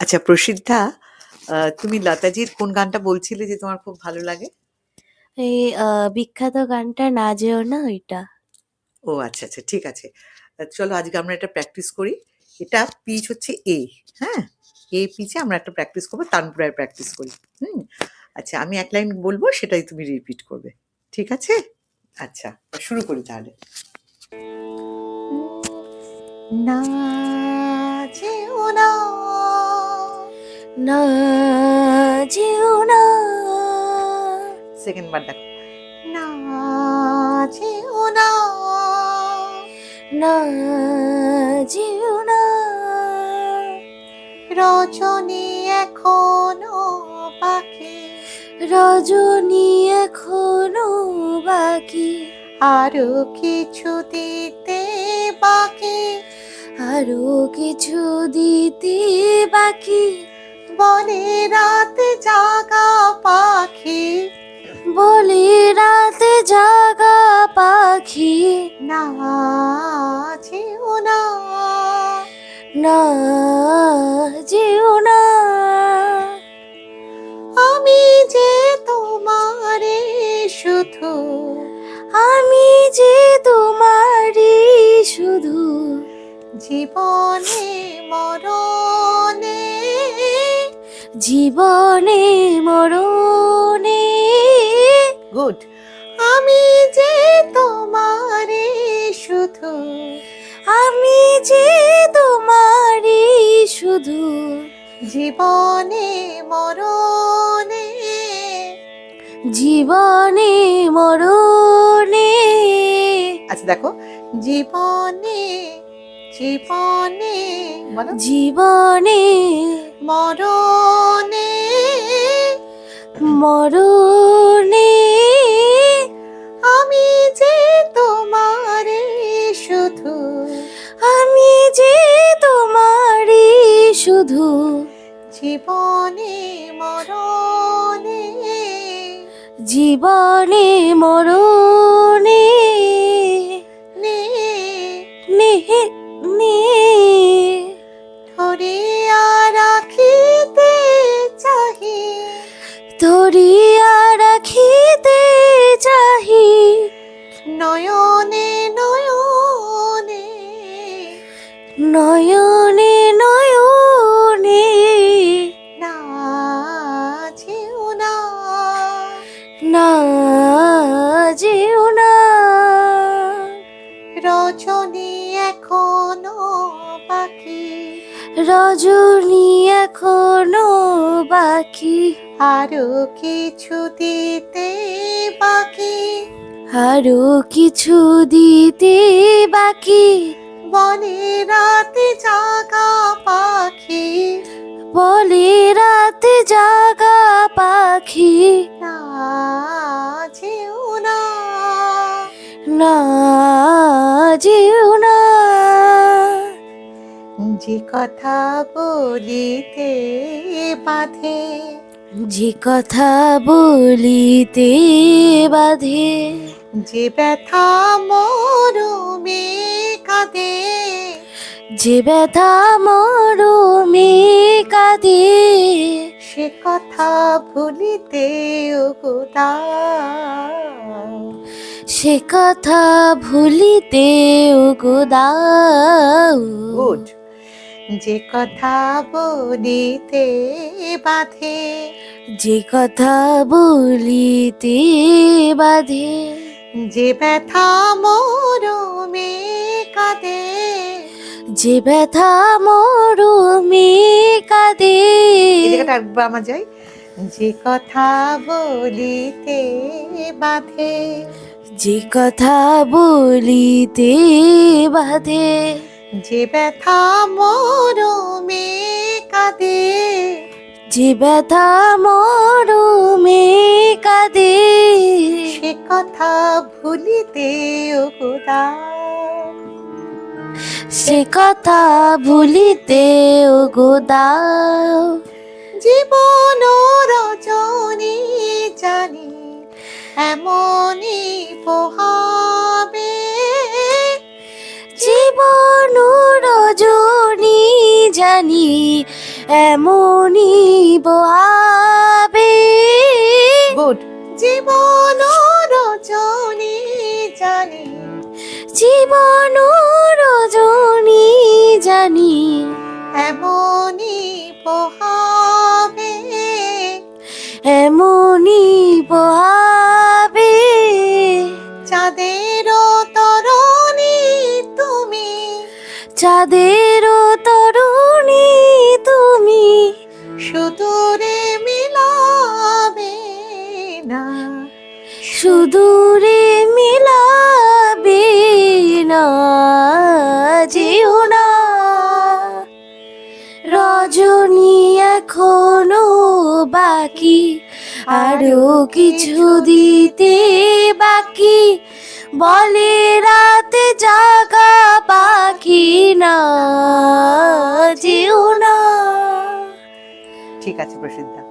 আচ্ছা প্রসিদ্ধা তুমি লতাজির কোন গানটা বলছিলে যে তোমার খুব ভালো লাগে? এই বিখ্যাত গানটা না যেও না ওইটা। ও আচ্ছা আচ্ছা ঠিক আছে। চলো আজকে আমরা এটা প্র্যাকটিস করি। এটা পিচ হচ্ছে এ হ্যাঁ? এ পিচে আমরা একটা প্র্যাকটিস করব তানপুরায় প্র্যাকটিস করি হুম? আচ্ছা আমি এক লাইন বলব সেটাই তুমি রিপিট করবে ঠিক আছে? আচ্ছা শুরু করি তাহলে। না যেও না। না যেও না। সেকেন্ড বার দেখো। না যেও না। না যেও না। রজনী এখনও বাকি। রজনী এখনও বাকি। আরও কিছু দিতে বাকি। আরও কিছু দিতে বাকি। বলে রাত জাগা পাখি। বলি রাতে জাগা পাখি। না যেও না। না যেও না। আমি যে তোমারে শুধু। আমি যে তোমারই শুধু। জীবনে মরণে জীবনে মরণে। গুড। আমি যে তোমারে শুধু আমি যে তোমারই শুধু জীবনে মরণে। জীবনে মরণে। আচ্ছা দেখো জীবনে জীবনে জীবনে মরণে মরণে আমি যে তোমারে শুধু। আমি যে তোমারই শুধু। জীবনে মরণে জীবনে মরণে নয়নে নয়নে। না যেও না। না না। রজনী এখনও বাকি রজনী এখনও বাকি আরও কিছু দিতে বাকি। আরও কিছু দিতে বাকি। বনে রাতে জাগা পাখি। বলে রাতে জাগা পাখি। না যেও না। না যেও না। যে কথা বলিতে বাধে। যে কথা বলিতে বাধে। যে ব্যথা মরমে কাঁদে। যে ব্যথা মরমে কাঁদে। সে কথা ভুলিতে সে কথা ভুলিতে গুড। যে কথা বলিতে বাধে। যে কথা বলিতে বাধে। যে ব্যথা মরমে কাঁদে যে ব্যথা মরমে কাঁদে। এই জায়গাটা একবার আমার যাই। যে কথা বলিতে বাধে যে কথা বলিতে বাধে। যে ব্যথা মরমে কাঁদে যে ব্যথা মরমে কথা ভুলিতে গোদা সে কথা ভুলিতে গোদাও জীবন রজনী জানি এমনই পোহাবে। জীবন রজনী জানি এমনই বহাবে গুড। জীবন জীবন রজনী জানি। এমনই পোহাবে। এমনই বহাবে চাঁদের তরণী তুমি। চাঁদের তরুণী তুমি। সুদূরে মিলাবে না। সুদূরে মিলাবে না, যেও না। রজনী এখনও বাকি, আরও কিছু দিতে বাকি। বলে রাতে জাগা পাখি না, যেও না। ঠিক আছে প্রসিদ্ধা।